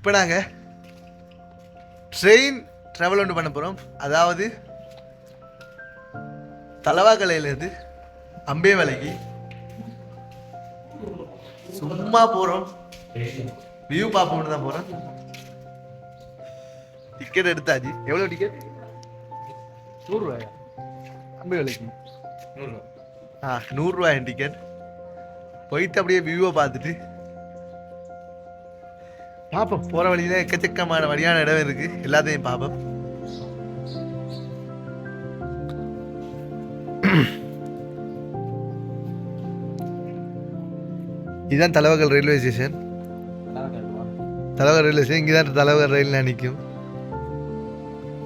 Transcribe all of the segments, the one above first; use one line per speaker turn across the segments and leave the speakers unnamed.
இப்போ நாங்கள் train travel ஒன்று பண்ண போகிறோம் அதாவது தலவாக்கலையிலேருந்து அம்பே வேலைக்கு சும்மா போகிறோம் வியூ பார்ப்போம்னு தான் போகிறோம் டிக்கெட் எடுத்தாச்சு. எவ்வளோ டிக்கெட்
நூறுரூவாயா? அம்பை வேலைக்கு. நூறுரூவா
ஆ நூறுரூவா என் டிக்கெட் போயிட்டு அப்படியே வியூவை பார்த்துட்டு பார்ப்போம் போகிற வழியில எக்கச்சக்கமான வழியான இடம் இருக்கு. எல்லாத்தையும் பார்ப்போம் இதுதான் தலைவகல் ரயில்வே ஸ்டேஷன் தலைவர் ரயில்வே ஸ்டேஷன் இங்கே தான் தலைவர் ரயில் நிற்கும்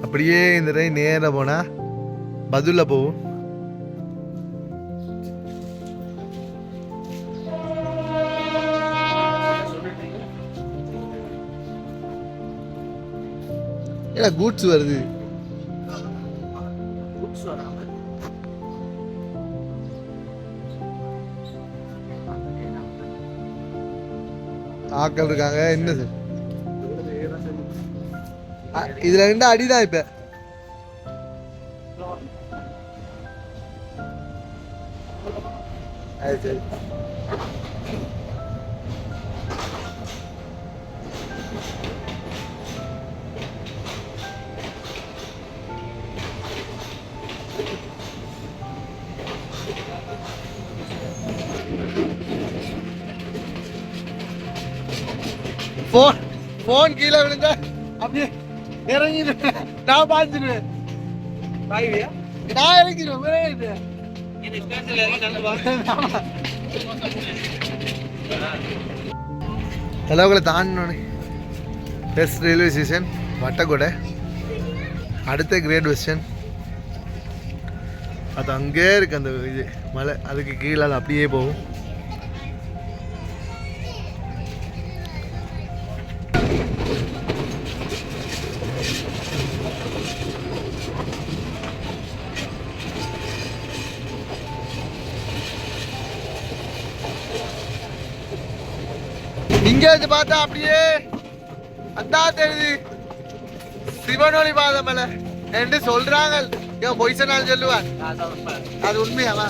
அப்படியே இந்த ரயில் நேராக போனால் பதுலில் போகும். ஏன்னா கூட்ஸ் வருது. ஆக்கள் இருக்காங்க. என்ன சார் இதுல ரெண்டு அடிதான் இப்ப. சரி. போன். போன் கீழே விழுந்தா அப்படியே இறங்கிடுவேன். நான்
பாய்வியா?
நான் இறங்கிடுவேன். தலைவர்களை தாண்டினோடனே பெஸ்ட் ரயில்வே ஸ்டேஷன் வட்டக்கொடை அடுத்த கிரேட் வெஸ்டர்ன் அது அங்கே இருக்கு அந்த இது. மலை அதுக்கு கீழே அது அப்படியே போகும். இங்க பார்த்தா அப்படியே அந்தா தெரியுது சிவனொளி பாதம் மேல. என்று சொல்றாங்க. ஏன் பொய் சொன்னாலும் சொல்லுவார். அது உண்மையாவா?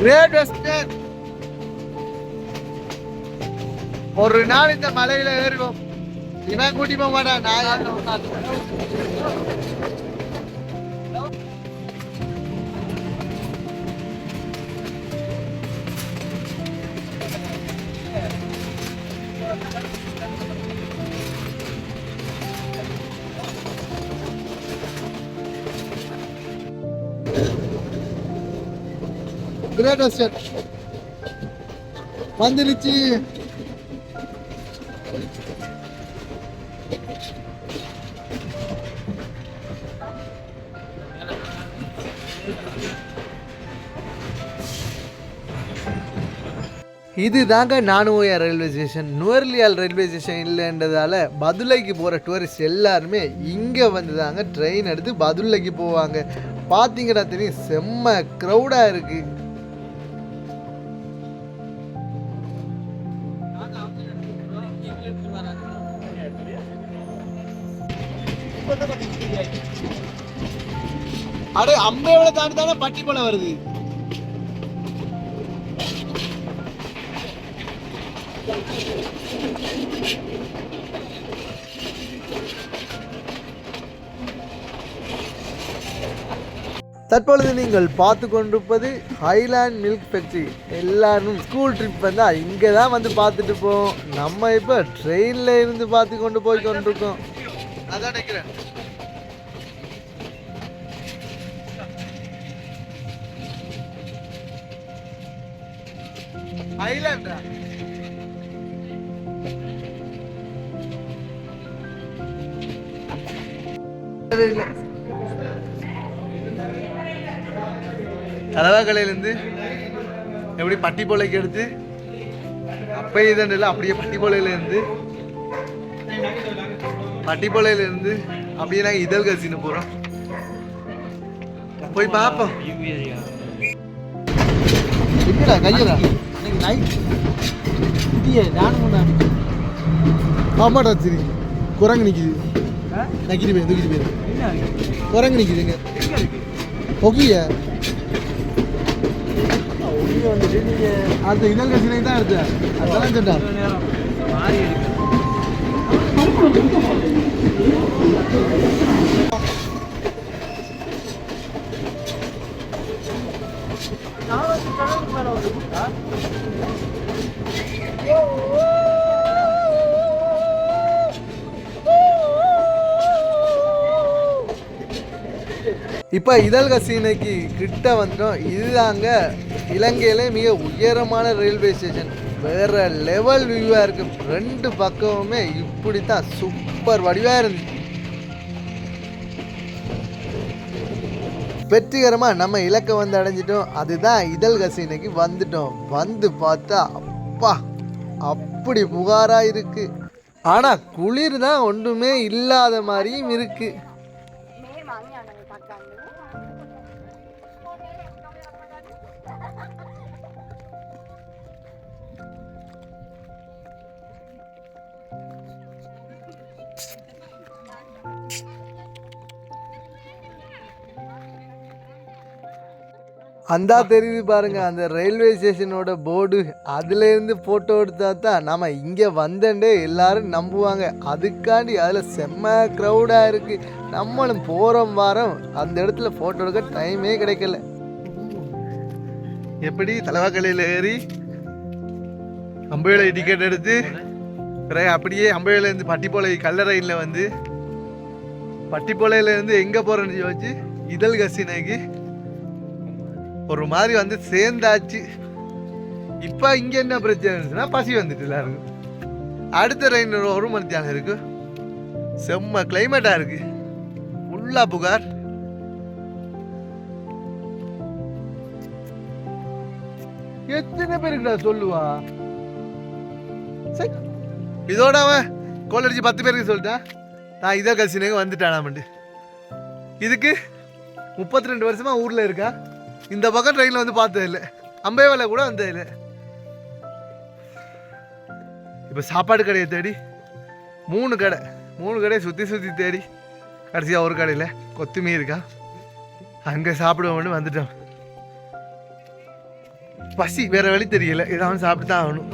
கிரேட் வெஸ்டர்ன் ஒரு நாள் இந்த மலையில ஏறுவோம். இவன் கூட்டி போக மாட்டான் நான் கிரேட் வெஸ்டர்ன் இது தாங்க நானுவோயா ரயில்வே ஸ்டேஷன் நுவர்லியால் ரயில்வே ஸ்டேஷன் இல்லைன்றதால பதுளைக்கு போகிற டூரிஸ்ட் எல்லாருமே இங்கே வந்து தாங்க ட்ரெயின் எடுத்து பதுளைக்கு போவாங்க. பார்த்தீங்கன்னா தெரியும் செம்ம க்ரௌடாக இருக்கு. அடே அம்பையோட தாண்டி தானே பட்டி போல வருது. தற்பொழுது நீங்கள் பார்த்து கொண்டிருப்பது ஹைலாண்ட் மில்க் ஃபேக்ட்ரி. எல்லாரும் ஸ்கூல் ட்ரிப் வந்தால் இங்கே தான் வந்து பார்த்துட்டு போவோம். நம்ம இப்போ ட்ரெயினில் இருந்து பார்த்து கொண்டு போய் கொண்டிருக்கோம். அதான் நினைக்கிறேன். ஹைலாண்டா கலவாக்கலையிலேருந்து எப்படி பட்டி போலைக்கு எடுத்து அப்பயே இதண்டில் அப்படியே பட்டி போலையிலேருந்து பட்டி போலையிலேருந்து அப்படியே நாங்கள் இதழ் கசின்னு போகிறோம் போய் பார்ப்போம். எங்கடா கையடா?
நைட் இடியே நானும் முன்னாடி
ஆமாடா சரி குரங்கு நிற்கிது நக்கிட்டு போய் தூக்கிட்டு போயிரு குரங்கு நிற்கிதுங்க
நீங்க
அந்த இதழ் கசினை தான் சொன்னான்
இவ்வளவு நேரம் மாறி இருக்கு.
இப்போ இதழ் சீனைக்கு கிட்ட வந்துட்டோம் இதுதாங்க இலங்கையில மிக உயரமான ரயில்வே ஸ்டேஷன் வேற லெவல் வியூவாக இருக்கு. ரெண்டு பக்கமுமே இப்படி தான் சூப்பர் வடிவாக இருந்துச்சு. வெற்றிகரமாக நம்ம இலக்கை வந்து அடைஞ்சிட்டோம். அதுதான் இதழ் கசீனைக்கு வந்துட்டோம். வந்து பார்த்தா அப்பா அப்படி புகாராக இருக்கு. ஆனால் குளிர் தான் ஒன்றுமே இல்லாத மாதிரியும் இருக்குது அந்தா தெரியுது பாருங்க அந்த ரயில்வே ஸ்டேஷனோட போர்டு அதுலேருந்து ஃபோட்டோ எடுத்தா தான் நம்ம இங்கே வந்தண்டே எல்லாரும் நம்புவாங்க. அதுக்காண்டி அதில் செம்ம க்ரௌடாக இருக்குது நம்மளும் போகிறோம் வாரம் அந்த இடத்துல ஃபோட்டோ எடுக்க டைமே கிடைக்கல. எப்படி தலைவாக்கலையில் ஏறி அம்பையில டிக்கெட் எடுத்து பிறகு அப்படியே அம்பையிலேருந்து பட்டிப்போலை கல்லறையில் வந்து பட்டிப்போலையிலேருந்து எங்கே போகிறேன்னு வச்சு இதழ் கசினைக்கு ஒரு மாதிரி வந்து சேர்ந்தாச்சு. இப்போ இங்கே என்ன பிரச்சனை இருந்துச்சுன்னா பசி வந்துட்டு எல்லாருக்கும். அடுத்த ரெயின் ஒரு மணி தியானம் இருக்குது செம்ம கிளைமேட்டாக இருக்குது ஃபுல்லாக புகார். எத்தனை பேருக்கு சொல்லுவா? சரி. இதோட அவன் கோல் அடிச்சு பத்து பேருக்கு சொல்லிட்டான் நான் இதே கசினுக்கு வந்துட்டானாமண்டு. இதுக்கு முப்பத்தி ரெண்டு வருஷமா ஊர்ல இருக்கா? இந்த பக்கம் ட்ரெயினில் வந்து பார்த்தது இல்லை அம்பேவலை கூட வந்தது இல்லை இப்போ சாப்பாடு கடையை தேடி மூணு கடை மூணு கடையை சுற்றி சுற்றி தேடி கடைசியாக ஒரு கடையில் கொத்துமீ இருக்கா? அங்கே சாப்பிடுவோம்னு வந்துட்டோம். பசி வேற வழி தெரியல. ஏதாவது சாப்பிட்டு தான் ஆகணும்.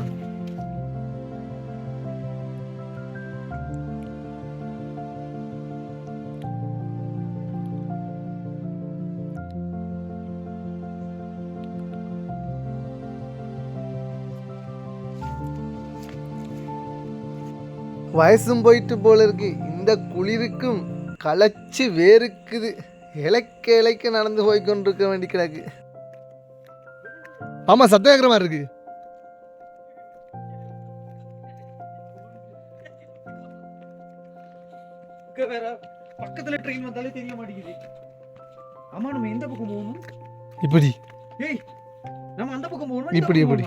வயசும் போயிட்டு போல இருக்கு. இந்த குளிருக்கும் களைச்சு வேறுக்குது இலைக்க இலைக்கு நடந்து போய் கொண்டிருக்க வேண்டி கிடக்கு. ஆமா மாதிரி இருக்கு.
வேற பக்கத்துல ட்ரெயின் வந்தாலே தெரிய மாட்டேங்குது. ஆமா நம்ம எந்த பக்கம் போகணும்?
இப்படி.
ஏய் நம்ம அந்த பக்கம் போகணுமா?
இப்படி, இப்படி.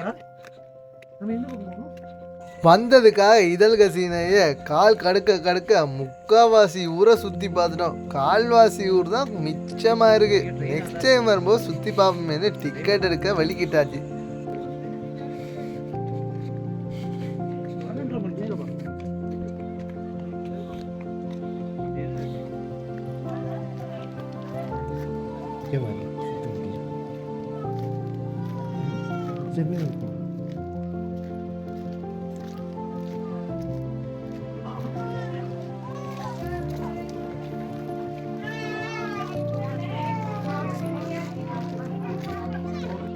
நம்ம எந்த பக்கம் போகணும்?
வந்ததுக்காக இதழ் கசினைய கால் கடுக்க கடுக்க முக்காவாசி ஊரை சுற்றி பார்த்துட்டோம். கால்வாசி ஊர் தான் மிச்சமாக இருக்குது நெக்ஸ்ட் டைம் வரும்போது சுற்றி பார்ப்போமேனு டிக்கெட் எடுக்க வலிக்கிட்டாச்சு
பன்னெண்டரை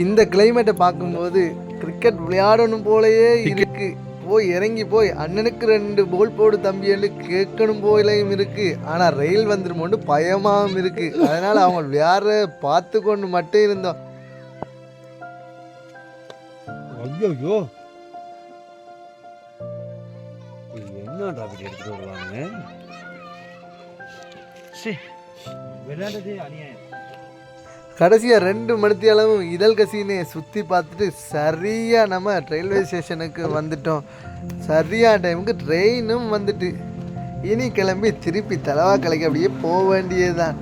இந்த கிளைமேட்டை பார்க்கும்போது கிரிக்கெட் விளையாடணும் போலயே இருக்கு. போய் இறங்கி போய் அண்ணனுக்கு ரெண்டு போல் போடு தம்பியன்னு கேட்கணும் போலையும் இருக்கு. ஆனா ரயில் வந்துருமோன்னு பயமாவும் இருக்கு. அதனால அவங்க விளையாடுற பார்த்து கொண்டு மட்டும் இருந்தோம்.
ஐயோ என்னடா அப்படி எடுத்துட்டு வருவாங்க விளையாடுறதே அநியாயம்.
கடைசியாக ரெண்டு மணித்தி அளவும் இதழ் கசினை சுற்றி பார்த்துட்டு சரியாக நம்ம ரயில்வே ஸ்டேஷனுக்கு வந்துட்டோம். சரியான டைமுக்கு ட்ரெயினும் வந்துட்டு. இனி கிளம்பி திருப்பி தலவாக்கலைக்கு அப்படியே போக வேண்டியதுதான்.